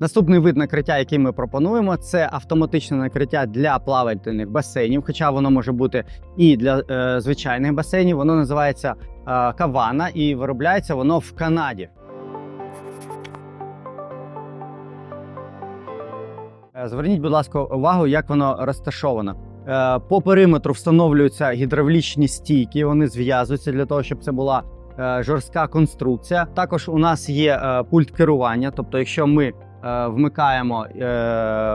Наступний вид накриття, який ми пропонуємо, це автоматичне накриття для плавательних басейнів, хоча воно може бути і для е, звичайних басейнів. Воно називається е, кавана і виробляється воно в Канаді. Е, Зверніть, будь ласка, увагу, як воно розташовано. Е, По периметру встановлюються гідравлічні стійки, вони зв'язуються для того, щоб це була е, жорстка конструкція. Також у нас є пульт керування. Тобто, якщо ми вмикаємо е,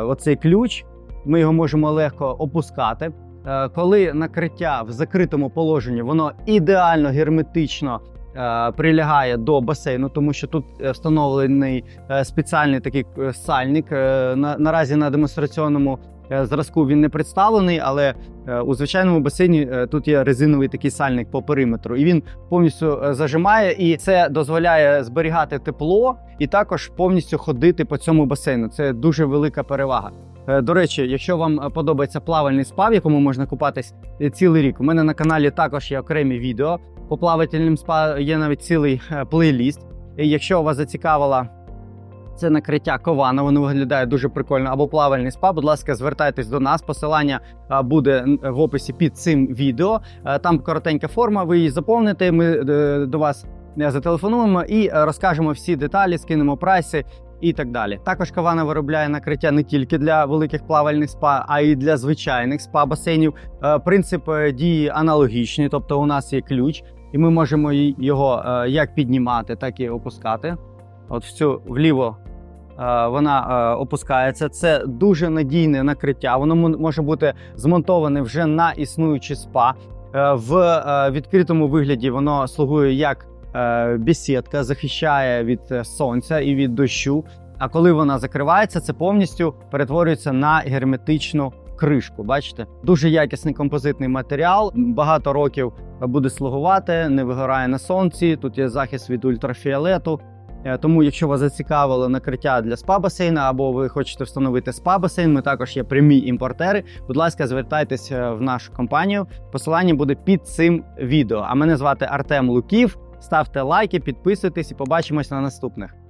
оцей ключ, ми його можемо легко опускати. Е, Коли накриття в закритому положенні, воно ідеально герметично е, прилягає до басейну, тому що тут е, встановлений е, спеціальний такий е, сальник. Е, На, наразі на демонстраційному е, зразку він не представлений, але е, у звичайному басейні е, тут є резиновий такий сальник по периметру, і він повністю е, зажимає, і це дозволяє зберігати тепло і також повністю ходити по цьому басейну. Це дуже велика перевага. Е, До речі, якщо вам е, подобається плавальний спа, в якому можна купатись е, цілий рік, у мене на каналі також є окремі відео по плавательним спа, є навіть цілий е, плейліст. І якщо вас зацікавила це накриття кована, воно виглядає дуже прикольно, або плавальний спа, будь ласка, звертайтесь до нас. Посилання е, буде в описі під цим відео. Е, Там коротенька форма, ви її заповните. Ми е, до вас е, зателефонуємо і е, розкажемо всі деталі, скинемо прайси і так далі. Також Кавана виробляє накриття не тільки для великих плавальних спа, а й для звичайних спа-басейнів. Е, Принцип е, дії аналогічний, тобто у нас є ключ, і ми можемо його е, як піднімати, так і опускати. От всю вліво е, вона е, опускається. Це дуже надійне накриття. Воно може бути змонтоване вже на існуючі спа. Е, В відкритому вигляді воно слугує як бесідка, захищає від сонця і від дощу. А коли вона закривається, це повністю перетворюється на герметичну кришку. Бачите, дуже якісний композитний матеріал. Багато років буде слугувати, не вигорає на сонці. Тут є захист від ультрафіолету. Е, Тому, якщо вас зацікавило накриття для спа-басейна або ви хочете встановити спа-басейн, ми також є прямі імпортери. Будь ласка, звертайтесь е, в нашу компанію. Посилання буде під цим відео. А мене звати Артем Луків. Ставте лайки, підписуйтесь і побачимось на наступних.